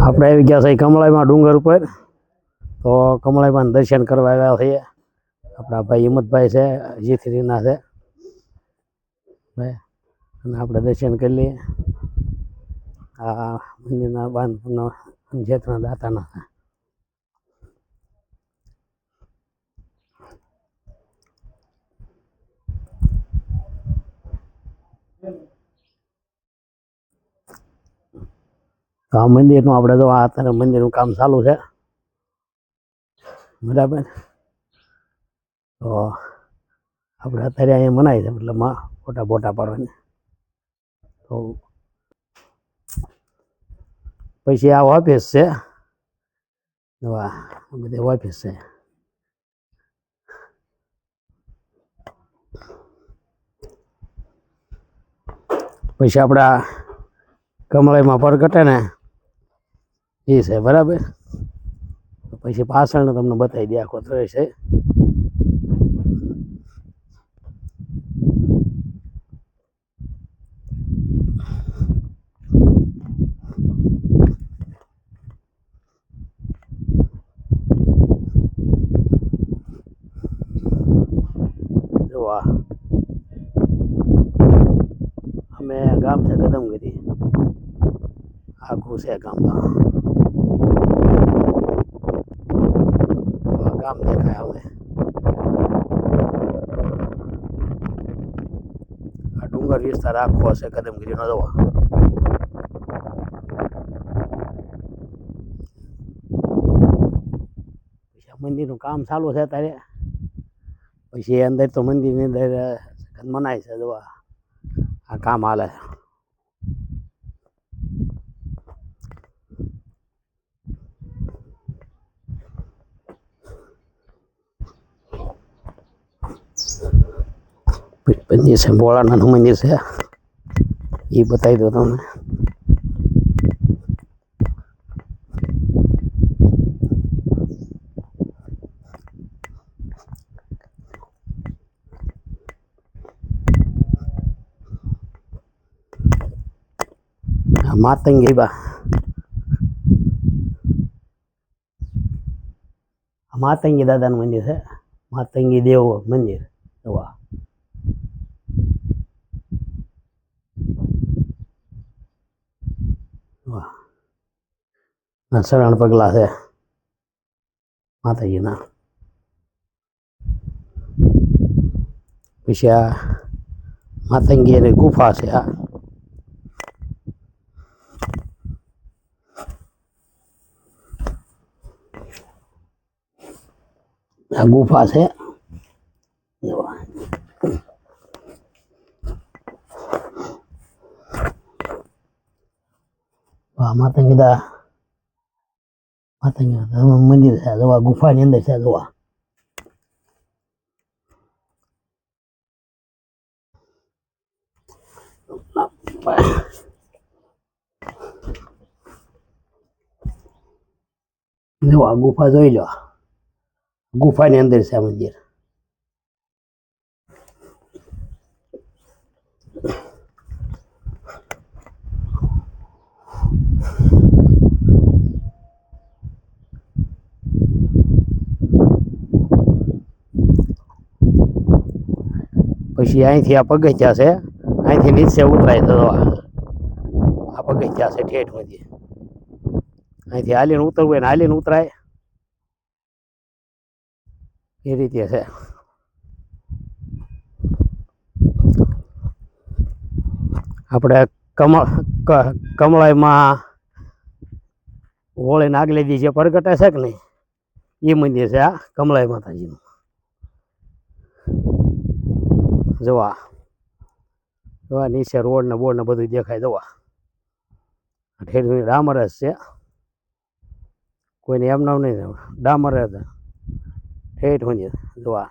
આપણે આવી ગયા છે કમળાઈમાં ડુંગર ઉપર. તો કમળાઈમાં દર્શન કરવા આવ્યા છીએ. આપણા ભાઈ હિંમતભાઈ છે જીથરીના છે. ભાઈ અને આપણે દર્શન કરી લઈએ. આ મંદિરના બાંધનો જેતના દાતાના છે. આ મંદિરનું આપણે તો આ અત્યારે મંદિરનું કામ ચાલુ છે. બરાબર? તો આપણે અત્યારે અહીંયા મનાય છે, મતલબમાં ફોટા ફોટા પાડવાની. તો પછી આ ઓફિસ છે. બધી ઓફિસ છે. પછી આપણા કમળાઈમાં પરગટે ને એ છે, બરાબર? પછી પાછળનો તમને બતાવી દે, આખો થયો છે. અમે ગામ છે કદમ કરી આખું છે ગામ તો આ ગામ દેખાય અમે આ ડુંગર વિસ્તાર આખો હશે કદમગીરીનો આ મંદિરનું કામ ચાલુ છે તારે પછી અંદર તો મંદિરની અંદર મનાય છે દવા આ કામ હાલે છે. મંદિર છે ભોળાનાથનું મંદિર છે એ બતાવી દો તમને આ માતંગી બા આ માતંગી દાદાનું મંદિર છે માતંગી દેવ મંદિર જોવા વાહ આ શરણ પગલા છે માતાજીના પછી આ માતંગી એની ગુફા છે આ આ ગુફા છે જોવા. આ માતંગી દા માતંગી દાદાનું મંદિર છે જોવા ગુફાની અંદર છે જોવા જો આ ગુફા જોઈ લો ગુફાની અંદર છે આ મંદિર પછી અહીંથી આ પગથિયા છે, અહીંથી નીચે ઉતરાય તો આ પગથિયા છે ઠેઠ સુધી અહીંથી હાલીને ઉતરવું હોય ને હાલીને ઉતરાય. એ રીતે છે. આપણે કમળ કમળાઈમાં હોળીને આગલે દી જે પ્રગટે છે કે નહીં? એ મંદિર છે આ, કમળાઈ માતાજીનું. જોવા. જોવા, નીચે રોડ ને બોર્ડ ને બધું દેખાય જવા. સુધી ડામર જ છે. કોઈને એમ નામ નહીં, ડામર જ ઠેઠ સુધી જોવા.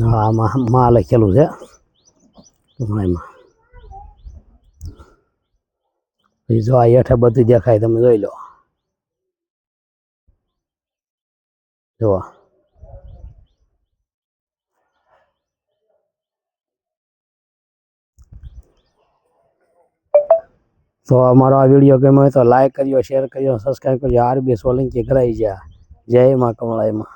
આમાં માં લખેલું છે. એમાં. પછી જો આ હેઠે બધું દેખાય, તમે જોઈ લો. જો તો અમારો આ વીડિયો ગમ્યો હોય તો લાઈક કર્યો શેર કર્યો સબસ્ક્રાઈબ કર્યો. આરબી સોલંકી કરાવી જાય જય માં કમળાઈમાં